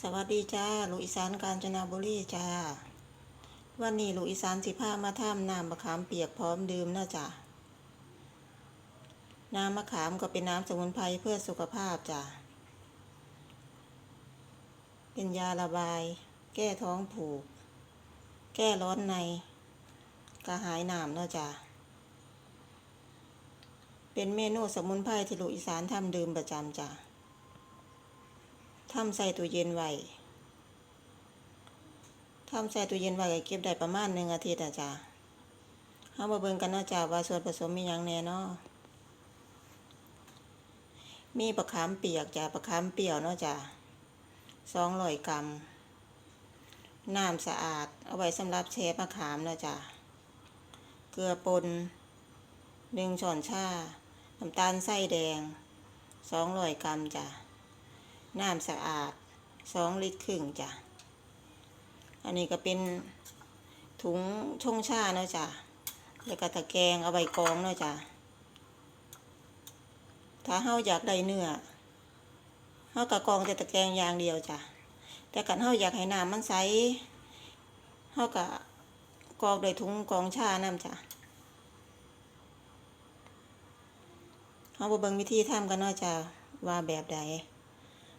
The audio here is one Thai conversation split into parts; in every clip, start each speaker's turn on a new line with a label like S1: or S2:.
S1: สวัสดีจ้าลูกอีสานกาญจนบุรีจ้า วันนี้ลูกอีสานสิพามาท่ามน้ำมะขามเปียกพร้อมดื่มนะจ้าน้ำมะขามก็เป็นน้ำสมุนไพรเพื่อสุขภาพจ้าเป็นยาระบาย แก้ท้องผูก แก้ร้อนใน กระหายน้ำเนาะจ้าเป็นเมนูสมุนไพรที่ลูกอีสานทำดื่มประจำจ้า ทำใส่ตู้เย็นไว้ทำใส่ตู้เย็นไว้ก็เก็บได้ประมาณหนึ่งอาทิตย์อะจ้ะเฮามาเบิ่งกันเนาะจ้ะว่าส่วนผสมมีหยังแน่เนาะมีประคามเปียกจ้ะประคามเปียวเนาะจ้ะสองร้อยกรัมน้ำสะอาด เอาไว้สำหรับแช่มะขามเนาะจ้ะ เกลือป่นหนึ่งช้อนชา น้ำตาลไส้แดงสองร้อยกรัมจ้ะ น้ำสะอาดสองลิตรครึ่งจ้ะ อันนี้ก็เป็นถุงชงชาเนาะจ้ะ แล้วก็ตะแกรงเอาใบกองเนาะจ้ะ ถ้าเฮาอยากได้เนื้อเฮากะกองแต่ตะแกรงอย่างเดียวจ้ะ แต่กันเฮาอยากให้น้ำมันใสเฮากะกรอกด้วยถุงกองชาน้ำจ้ะเฮาบ่เบิ่งวิธีทำกันเนาะจ้ะว่าแบบใด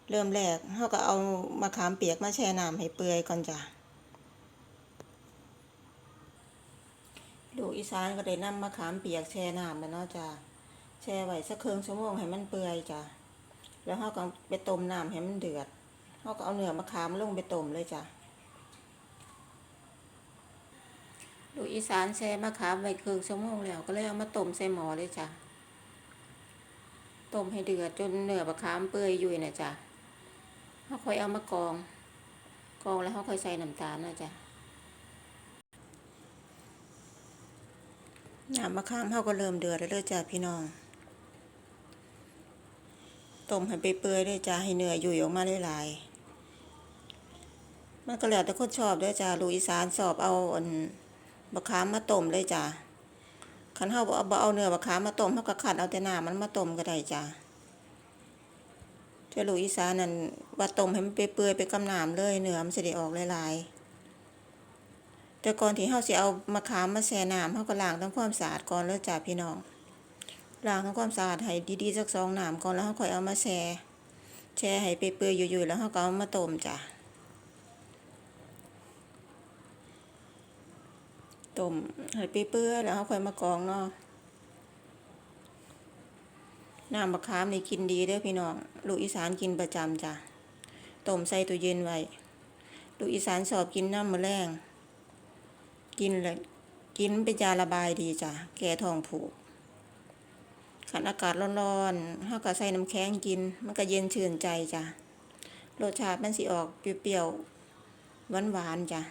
S1: เริ่มแรกเราก็เอามะขามเปียกมาแช่น้ำให้เปื่อยก่อนจ้ะลูกอีสานก็ได้นำมะขามเปียกแช่น้ำแล้วเนาะจ้ะแช่ไว้สักครึ่งชั่วโมงให้มันเปื่อยจ้ะแล้วเราก็ไปต้มน้ำให้มันเดือดเราก็เอาเนื้อมะขามลงไปต้มเลยจ้ะลูกอีสานแช่มะขามไว้ครึ่งชั่วโมงแล้วก็เลยเอามาต้มใส่หม้อเลยจ้ะต้มให้เดือดจนเนื้อมะขามเปื่อยยุ่ยนะจ้ะ เขาค่อยเอามากอง กองแล้วเขาค่อยใส่น้ำตาลนะจ๊ะน้ำมะขามเขาก็เริ่มเดือดแล้วเด้อจ้ะพี่น้อง ต้มให้ไปเปื่อยๆด้วยจ้ะให้เนื้อยุ่ออกมาหลายๆมันก็แล้วแต่คนชอบเด้วยจ้ะลูกอีสานสอบเอาอันมะขามมาต้มเลยจ้ะคันเฮาเอาเอาเนื้อมะขามมาต้มเฮาก็ขัดเอาแต่น้ำมันมาต้มก็ได้จ้ะ จ้าลูกอีสานั่นว่าต้มให้มันเปื่อยๆไปกำน้ำเลยเนื้อมันสิได้ออกหลายๆแต่ก่อนที่เฮาสิเอามะขามมาแช่น้ำเฮาก็ล้างทำความสะอาดก่อนเลยจ้ะพี่น้องล้างทำความสะอาดให้ดีๆสักสองน้ำก่อนแล้วเฮาค่อยเอามาแช่แช่ให้เปื่อยๆอยู่ๆแล้วเฮาก็เอามาต้มจ้ะต้มให้เปื่อยๆแล้วเฮาค่อยมากรองเนาะ น้ำมะขามนี่กินดีเด้อพี่น้อง ลูกอีสานกินประจำจ้ะ ต้มใส่ตู้เย็นไว้ ลูกอีสานชอบกินน้ำมะแรงกินเลยกินเป็นยาระบายดีจ้ะ แก้ท้องผูกขันอากาศร้อนๆเฮาก็ใส่น้ำแข็งกิน มันก็เย็นชื่นใจจ้ะ รสชาติมันสิออกเปรี้ยวๆหวานๆจ้ะ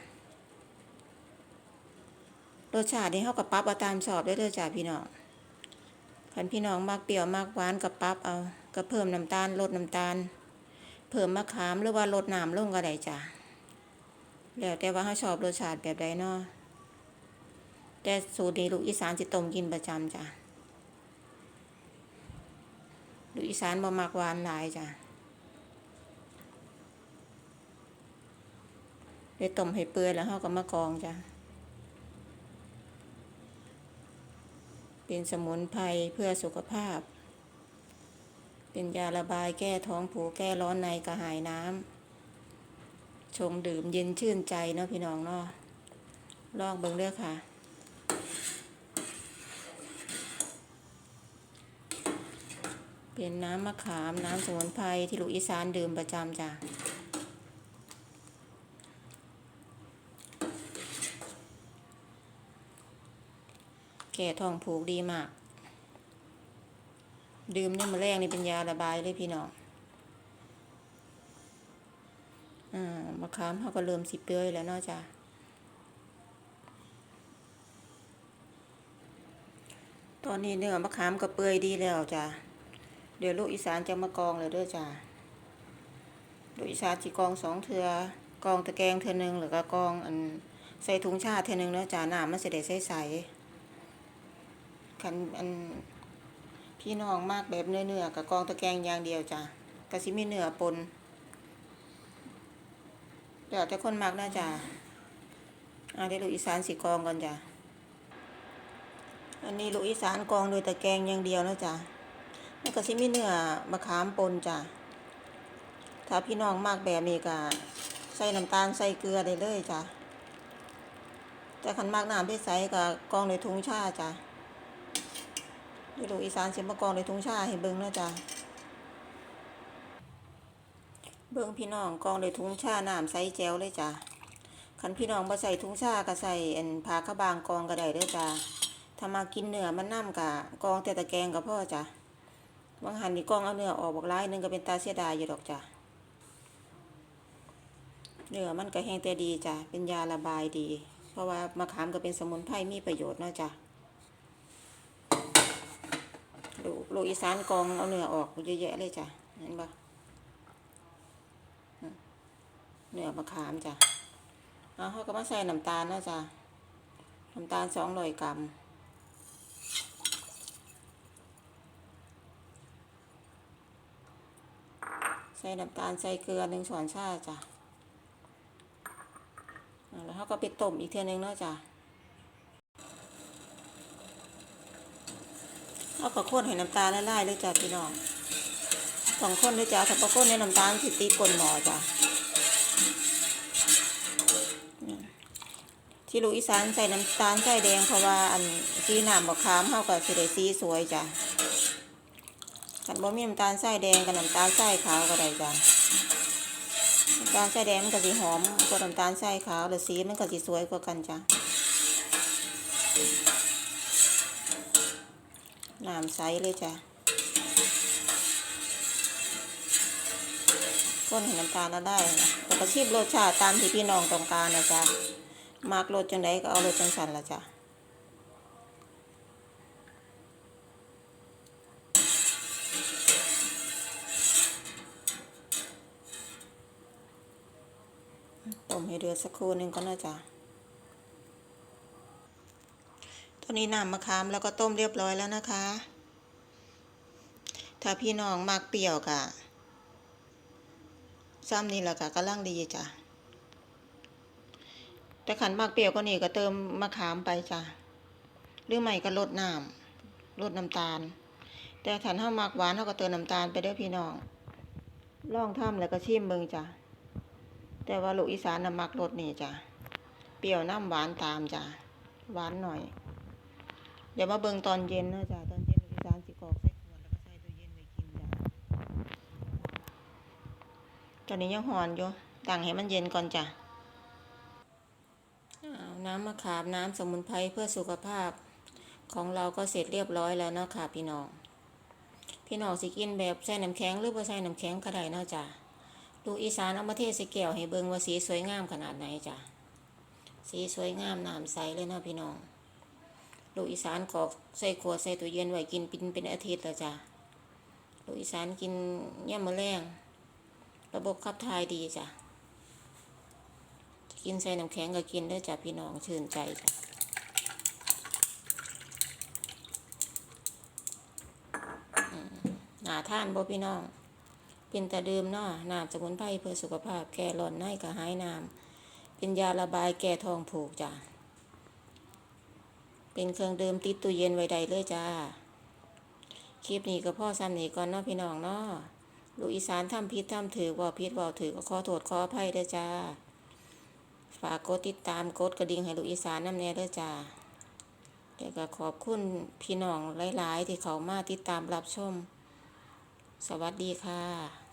S1: รสชาตินี่เฮาก็ปรับเอาตามชอบได้เลยจ้ะพี่น้อง คันพี่น้องมากเปรี้ยวมากหวานก็ปรับเอาก็เพิ่มน้ำตาลลดน้ำตาล เพิ่มมะขามหรือว่าลดน้ำลงก็ได้จ้ะแล้วแต่ว่าเขาชอบรสชาติแบบใดเนาะแต่สูตรนี้ลูกอีสานสิต้มกินประจำจ้ะลูกอีสานบ่มักหวานหลายจ้ะได้ต้มให้เปื่อยแล้วเขาก็มากรองจ้ะ เป็นสมุนไพรเพื่อสุขภาพ เป็นยาระบายแก้ท้องผูกแก้ร้อนในกระหายน้ำชงดื่มเย็นชื่นใจเนาะพี่น้องเนาะลองเบิ่งเด้อค่ะ เป็นน้ำมะขามน้ำสมุนไพรที่ลูกอีสานดื่มประจำจ้ะ แก่ท้องผูกดีมาก ดื่มเนี่ยมาแรงนี่เป็นยาระบายเลยพี่น้องอ่ามะขามเขาก็เริ่มสิเปื่อยแล้วเนาะจ้ะตอนนี้เนื้อมะขามก็เปื่อยดีแล้วจ้ะ เดี๋ยวลูกอีสานจะมากองเลยเด้อจ้ะ ลูกอีสานจีกองสองเทือกองตะแกรงเทือหนึงหรือก็กองอันใส่ถุงชาเทือหนึงเนาะจ้ะน้ำมันจะได้ใสๆ คันอันพี่น้องมากแบบเนื้อเนื้อกับกองตะแกรงอย่างเดียวจ้ะกะสิมีเนื้อปนเดี๋ยวแต่คนมักนะจ้ะอ่าเดี๋ยวลูกอีสานสีกองก่อนจ้ะอันนี้ลูกอีสานกองโดยตะแกรงอย่างเดียวนะจ้ะแล้วก็สิมีเนื้อมะขามปนจ้ะถ้าพี่น้องมากแบบนี้ก็ใส่น้ำตาลใส่เกลือได้เลยจ้ะแต่คันมากน้ำที่ใส่ก็กองในถุงชาจ้ะ เดี๋ยวลูกอีสานเสิมากองในถุงชาให้เบิ่งนะจ้ะเบิ่งพี่น้องกองในถุงชาน้ำใส่แจวเลยจ้ะคันพี่น้องบ่ใส่ถุงชาก็ใส่อันผาขาวบางกองก็ได้เด้อจ้ะถ้ามากินเนื้อมันน้ำกะกองแต่ตะแกงกับพ่อจ้ะบางหันนี่กองเอาเนื้อออกบอกร้ายหนึงก็เป็นตาเสียดายอยู่ดอกจ้ะเนื้อมันก็แห้งแต่ดีจ้ะเป็นยาระบายดี เพราะว่ามะขามก็เป็นสมุนไพรมีประโยชน์เนาะจ้ะ ลูกอีสานกองเอาเนื้อออกเยอะแยะเลยจ้ะเห็นปะเนื้อมะขามจ้ะเอาเขาก็มาใส่น้ำตาลเนาะจ้ะน้ำตาลสองร้อยกรัมใส่น้ำตาลใส่เกลือหนึ่งช้อนชาจ้ะแล้วเขาก็ไปต้มอีกเทียนึงเนาะจ้ะ เอาก็ข้นให้น้ำตาลละลายเลยจ้ะพี่น้องสองคนเลยจ้ะถ้าปข้นในน้ำตาลสิตีก้นหม้อจ้ะที่ลูกอีสานใส่น้ำตาลใส่แดงเพราะว่าอันสีน้ำบะขามเขาก็สิได้สีสวยจ้ะขันบ่มีน้ำตาลทรายแดงกับน้ำตาลทรายขาวก็ได้จ้ะน้ำตาลทรายแดงมันก็สิหอมกว่าน้ำตาลทรายขาวแล้วสีมันก็สิสวยกว่ากันจ้ะ น้ำใสเลยจ้ะก้นให้น้ำตาลละได้นะแล้วก็ชิมรสชาติตามที่พี่น้องต้องการนะจ๊ะมากรสจังไดก็เอารสจังสันละจ้ะต้มให้เดือดสักครู่หนึงก็น่าจะ ตอนนี้น้ำมะขามแล้วก็ต้มเรียบร้อยแล้วนะคะ ถ้าพี่น้องมากเปรี้ยวกะซ้ำนี่แหละกะกำลังดีจ้ะแต่ขันมากเปรี้ยวก็นี่ก็เติมมะขามไปจ้ะหรือไม่ก็ลดน้ำลดน้ำตาล แต่ขันเ้ามากหวานเขาก็เติมน้ำตาลไปเด้อพี่น้องล่องทำแล้วก็ชิมเบิงจ้ะแต่ว่าลูกอีสานน่ะมักรสนี่จ้ะเปรี้ยวน้ำหวานตามจ้ะหวานหน่อย เดี๋ยวมาเบิ่งตอนเย็นนะจ้ะตอนเย็นลูกอีสานสิกรอกใส่ขวดแล้วก็ใส่ตู้เย็นไว้กินจ้ะตอนนี้ยังหอนอยู่ตั้งให้มันเย็นก่อนจ้ะอ้าน้ำมะขามน้ำสมุนไพรเพื่อสุขภาพของเราก็เสร็จเรียบร้อยแล้วเนาะค่ะพี่น้อง พี่น้องสิกินแบบใส่น้ำแข็งหรือบ่ใส่น้ำแข็งก็ได้เนาะจ้ะลูกอีสานเอามาเทใส่แก้วให้เบิ่งว่าสีสวยงามขนาดไหนจ้ะสีสวยงามน้ำใสเลยเนาะพี่น้อง ลูกอีสานกอกใส่ขวดใส่ตู้เย็นไว้กินเป็นเป็นอาทิตย์ล้วจ้ะลูกอีสานกินย่ำมะแรงระบบขับถ่ายดีจ้ะกินใส่น้ำแข็งก็กินได้จ้ะพี่น้องชื่นใจจ้ะหนาท่านบ่พี่น้อง เป็นแต่ดื่มเนาะน้ำสมุนไพรเพื่อสุขภาพแก้ร้อนในกระหายน้ำเป็นยาระบายแก้ท้องผูกจ้ะ เป็นเครื่องดื่มติดตู้เย็นไว้ได้เลยจ้า คลิปนี้ก็พ่อซ้ำนี่ก่อนเนาะพี่น้องเนาะลูกอีสานทำพิษทำถือว่าพิษว่าถือก็ขอโทษขออภัยเด้อจ้า ฝากกดติดตามกดกระดิ่งให้ลูกอีสานน้ำแน่เด้อจ้าแล้วก็ขอบคุณพี่น้องหลาย ๆ ที่เขามาติดตามรับชม สวัสดีค่ะ